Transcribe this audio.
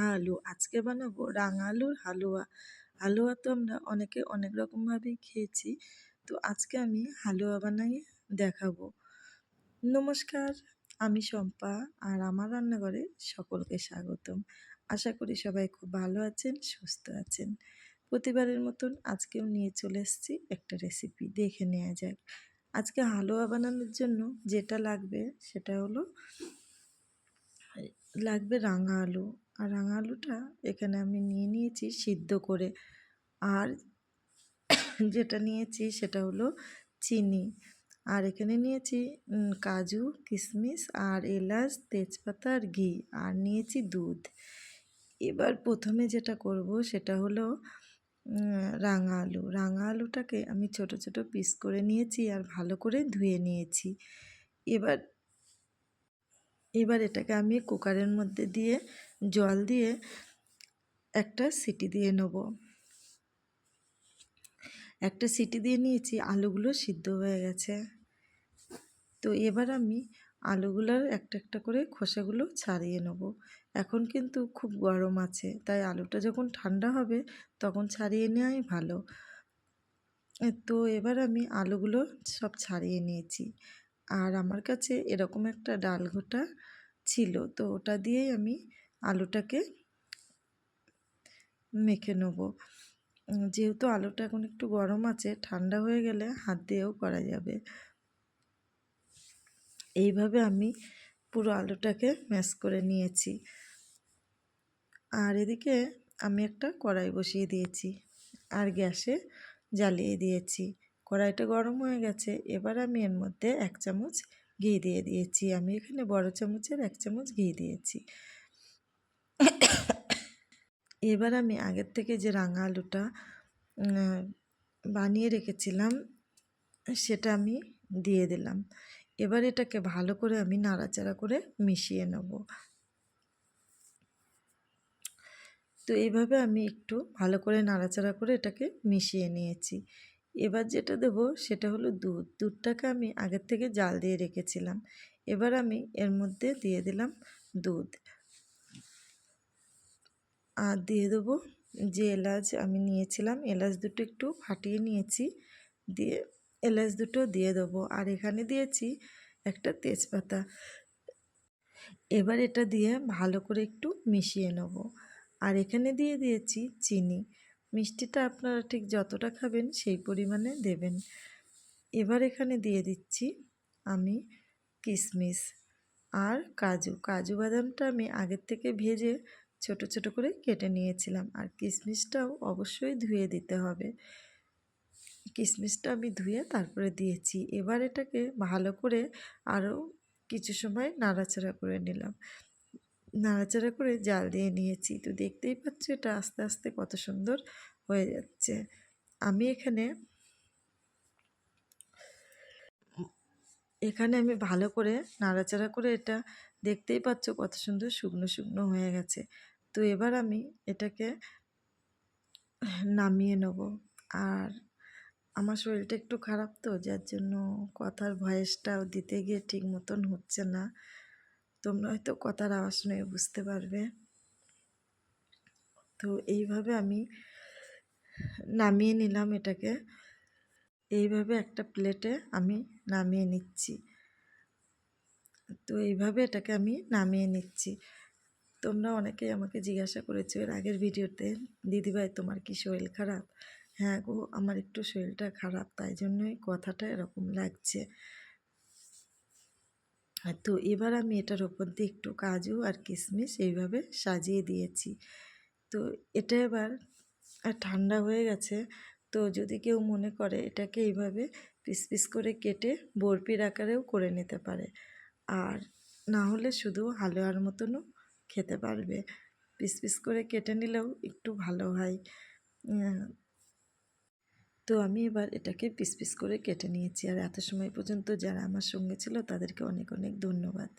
রাঙা আলু আজকে বানাবো রাঙা আলুর হালুয়া। হালুয়া তো আমরা অনেকে অনেক রকমভাবেই খেয়েছি, তো আজকে আমি হালুয়া বানাই দেখাবো। নমস্কার, আমি শম্পা আর আমার রান্নাঘরে সকলকে স্বাগতম। আশা করি সবাই খুব ভালো আছেন, সুস্থ আছেন। প্রতিবারের মতন আজকেও নিয়ে চলে এসেছি একটা রেসিপি, দেখে নেওয়া যাক। আজকে হালুয়া বানানোর জন্য যেটা লাগবে সেটা হলো লাগবে রাঙা আলু। আর রাঙা আলুটা এখানে আমি নিয়ে নিয়েছি সিদ্ধ করে। আর যেটা নিয়েছি সেটা হলো চিনি। আর এখানে নিয়েছি কাজু কিশমিশ আর এলাচ, তেজপাতা আর ঘি। আর নিয়েছি দুধ। এবার প্রথমে যেটা করব সেটা হলো রাঙা আলু। রাঙা আলুটাকে আমি ছোট ছোট পিস করে নিয়েছি আর ভালো করে ধুয়ে নিয়েছি। এবার এবার এটাকে আমি কুকারের মধ্যে দিয়ে জল দিয়ে একটা সিটি দিয়ে নেব। একটা সিটি দিয়ে নিয়েছি, আলুগুলো সিদ্ধ হয়ে গেছে। তো এবার আমি আলুগুলোর একটা একটা করে খোসাগুলো ছাড়িয়ে নেব। এখন কিন্তু খুব গরম আছে, তাই আলুটা যখন ঠান্ডা হবে তখন ছাড়িয়ে নেওয়াই ভালো। তো এবার আমি আলুগুলো সব ছাড়িয়ে নিয়েছি। আর আমার কাছে এরকম একটা ডাল ঘোটা ছিল, তো ওটা দিয়েই আমি আলুটাকে মেখে নেব। যেহেতু আলুটা এখন একটু গরম আছে, ঠান্ডা হয়ে গেলে হাত দিয়েও করা যাবে। এইভাবে আমি পুরো আলুটাকে ম্যাশ করে নিয়েছি। আর এদিকে আমি একটা কড়াই বসিয়ে দিয়েছি আর গ্যাসে জ্বালিয়ে দিয়েছি। কড়াইটা গরম হয়ে গেছে। এবার আমি এর মধ্যে এক চামচ ঘি দিয়ে দিয়েছি। আমি এখানে বড় চামচের এক চামচ ঘি দিয়েছি। এবার আমি আগের থেকে যে রাঙা আলুটা বানিয়ে রেখেছিলাম, সেটা আমি দিয়ে দিলাম। এবার এটাকে ভালো করে আমি নাড়াচাড়া করে মিশিয়ে নেব। তো এইভাবে আমি একটু ভালো করে নাড়াচাড়া করে এটাকে মিশিয়ে নিয়েছি। এবার যেটা দেব সেটা হলো দুধ। দুধটাকে আমি আগের থেকে জাল দিয়ে রেখেছিলাম। এবার আমি এর মধ্যে দিয়ে দিলাম দুধ। আর দিয়ে দেবো যে এলাচ আমি নিয়েছিলাম, এলাচ দুটো একটু ফাটিয়ে নিয়েছি। দিয়ে এলাচ দুটো দিয়ে দেবো। আর এখানে দিয়েছি একটা তেজপাতা। এবার এটা দিয়ে ভালো করে একটু মিশিয়ে নেব। আর এখানে দিয়ে দিয়েছি চিনি। মিষ্টিটা আপনারা ঠিক যতটা খাবেন সেই পরিমাণে দেবেন। এবার এখানে দিয়ে দিচ্ছি আমি কিশমিশ আর কাজু। কাজু বাদামটা আমি আগের থেকে ভেজে ছোট ছোট করে কেটে নিয়েছিলাম আর কিশমিশটাও অবশ্যই ধুয়ে দিতে হবে। কিশমিশটা আমি ধুয়ে তারপরে দিয়েছি। এবার এটাকে ভালো করে আরও কিছু সময় নাড়াচাড়া করে নিলাম। নাড়াচাড়া করে জাল দিয়ে নিয়েছি। তো দেখতেই পাচ্ছ এটা আস্তে আস্তে কত সুন্দর হয়ে যাচ্ছে। আমি এখানে এখানে আমি ভালো করে নাড়াচাড়া করে এটা দেখতেই পাচ্ছ কত সুন্দর শুকনো শুকনো হয়ে গেছে। তো এবার আমি এটাকে নামিয়ে নেব। আর আমার শরীরটা একটু খারাপ তো, যার জন্য কথার ভয়েসটাও দিতে গিয়ে ঠিক মতন হচ্ছে না। তোমরা হয়তো কথার আওয়াজ শুনে বুঝতে পারবে। তো এইভাবে আমি নামিয়ে নিলাম এটাকে। এইভাবে একটা প্লেটে আমি নামিয়ে নিচ্ছি। তো এইভাবে এটাকে আমি নামিয়ে নিচ্ছি। তোমরা অনেকেই আমাকে জিজ্ঞাসা করেছ, এর আগের ভিডিওতে দিদিভাই তোমার কি শরীর খারাপ? হ্যাঁ গো, আমার একটু শরীরটা খারাপ, তাই জন্যই কথাটা এরকম লাগছে। তো এবার আমি এটার ওপর দিয়ে একটু কাজু আর কিশমিশ এইভাবে সাজিয়ে দিয়েছি। তো এটা এবার ঠান্ডা হয়ে গেছে, তো যদি কেউ মনে করে এটাকে এইভাবে পিস পিস করে কেটে বরফির আকারেও করে নিতে পারে। আর না হলে শুধু হালুয়ার মতনও খেতে পারবে। পিস পিস করে কেটে নিলেও একটু ভালো হয়। তো আমি এবার এটাকে পিস পিস করে কেটে নিয়েছি। আর এত সময় পর্যন্ত যারা আমার সঙ্গে ছিল তাদেরকে অনেক অনেক ধন্যবাদ।